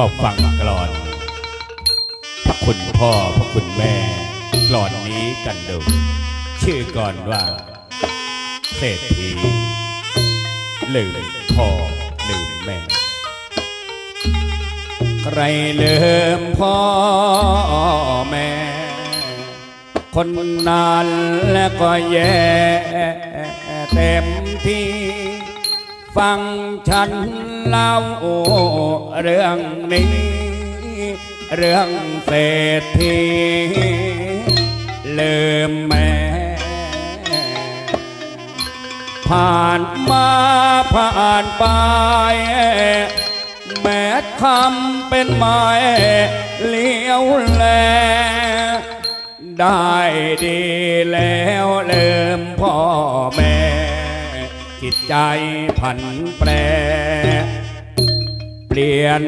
มาฟังกลอนพระ คุณพ่อพระคุณแม่กลอนนี้กันดู ชื่อก่อนว่า เศรษฐีลืมพ่อลืมแม่ ใครลืมพ่อแม่ คนนานและก็แย่เต็มที่ฟังฉันเล่าเรื่องนี้ เรื่องเศรษฐีลืมแม่ ผ่านมาผ่านไป แม้คำเป็นไม้เลี้ยวแล ได้ดีแล้วเริ่มพ่อแม่จิตใจผันแปร ลี่ยน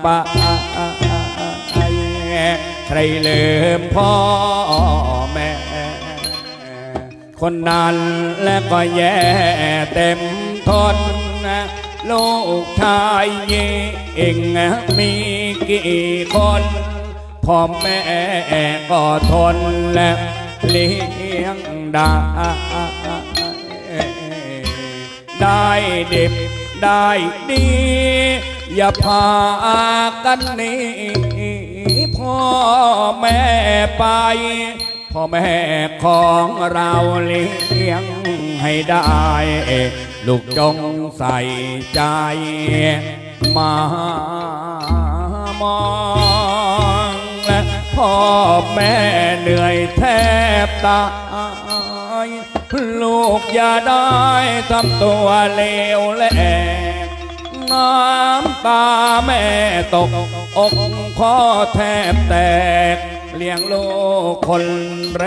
ไปใครลืมพ่อแม่ คนนั้นและก็แย่เต็มทนลูกชายเองมีกี่คนพ่อแม่ก็ทนและเลี้ยงได้ได้ดิบ ได้ดี อย่าพากันหนี้พ่อแม่ไปพ่อแม่ของเราเลี้ยงให้ได้ ลูกจงใส่ใจ มามองพ่อแม่เหนื่อยแทบตาย ลูกอย่าได้ทำตัวเลวแหลกน้ำตาแม่ตก อกพ่อแทบแตก เลี้ยงลูกคนแร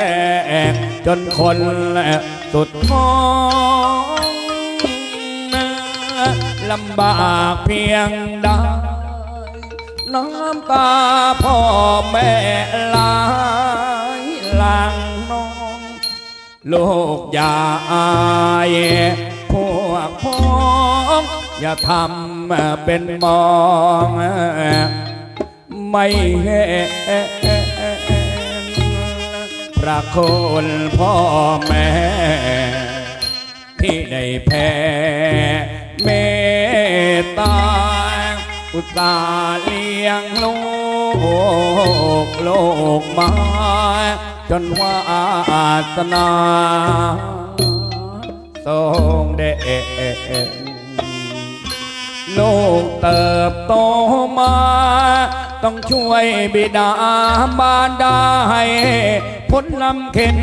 ก จนคนสุดท้องลำบากเพียงใดน้ำตาพ่อแม่ลา ลูกอย่าอายพวกพ้องอย่าทำเป็นมอง ไม่เห็นพระคุณพ่อแม่ ที่ได้แพ้เมตตา อุตสาเลี้ยงลูกโลกมา จนว่าอาสนาทรงเด่นลูกเติบโตมา ต้องช่วยบิดามารดาให้พ้นลำเข็น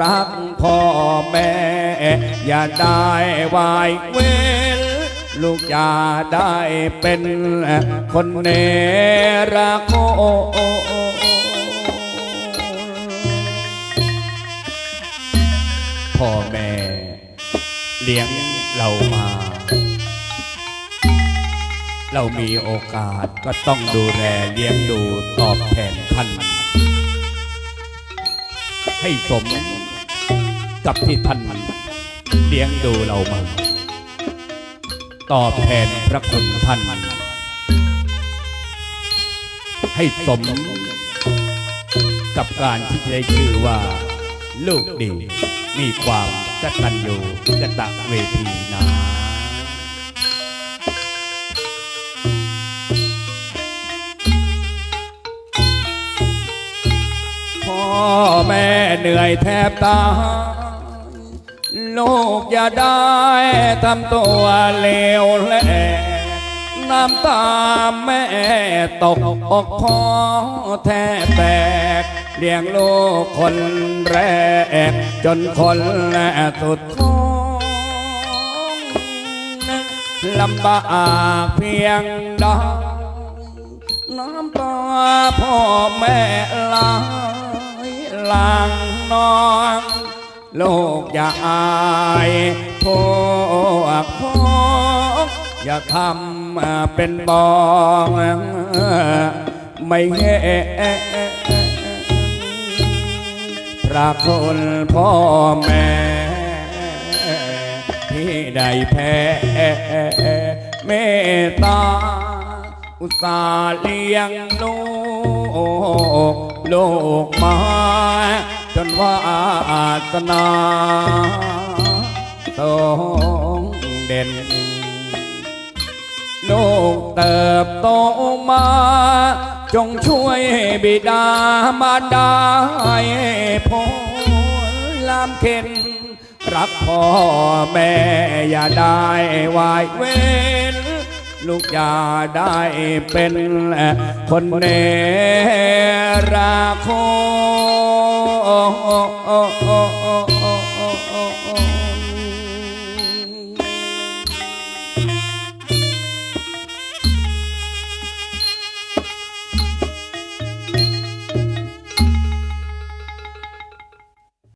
รักพ่อแม่ อย่าได้วายเว้นลูกอย่าได้เป็นคนเนรโค เลี้ยงเรามา เรามีโอกาสก็ต้องดูแลเลี้ยงดูตอบแทนท่านให้สมกับที่ท่านเลี้ยงดูเรามา ตอบแทนพระคุณท่านให้สมกับการที่ได้ชื่อว่า ลูกดีมีความ กตัญญูกตะเวทีนาพ่อแม่เหนื่อยแทบตายลูกอย่าได้ทำตัวเลวแล น้ำตาแม่ตกอกพ่อแทบแตกเลี้ยงลูกคนแรก จนคนสุดท้องลำบากเพียงใดน้ำตาพ่อแม่ไหลายหลังนองโลกอย่าอายพวกพ้อ อย่าทำเป็นบองไม่เห็นพระคุณพ่อแม่ ที่ได้แพ้เมตตา อุตส่าห์เลี้ยงลูกลูกมา จนว่าอาสนาทรงเด่น ลูกเติบโตมา จงช่วยบิดามารดาให้พ้นลามเข็นรักพ่อแม่อย่าได้วายเว้นลูกอย่าได้เป็นคนเนรคโ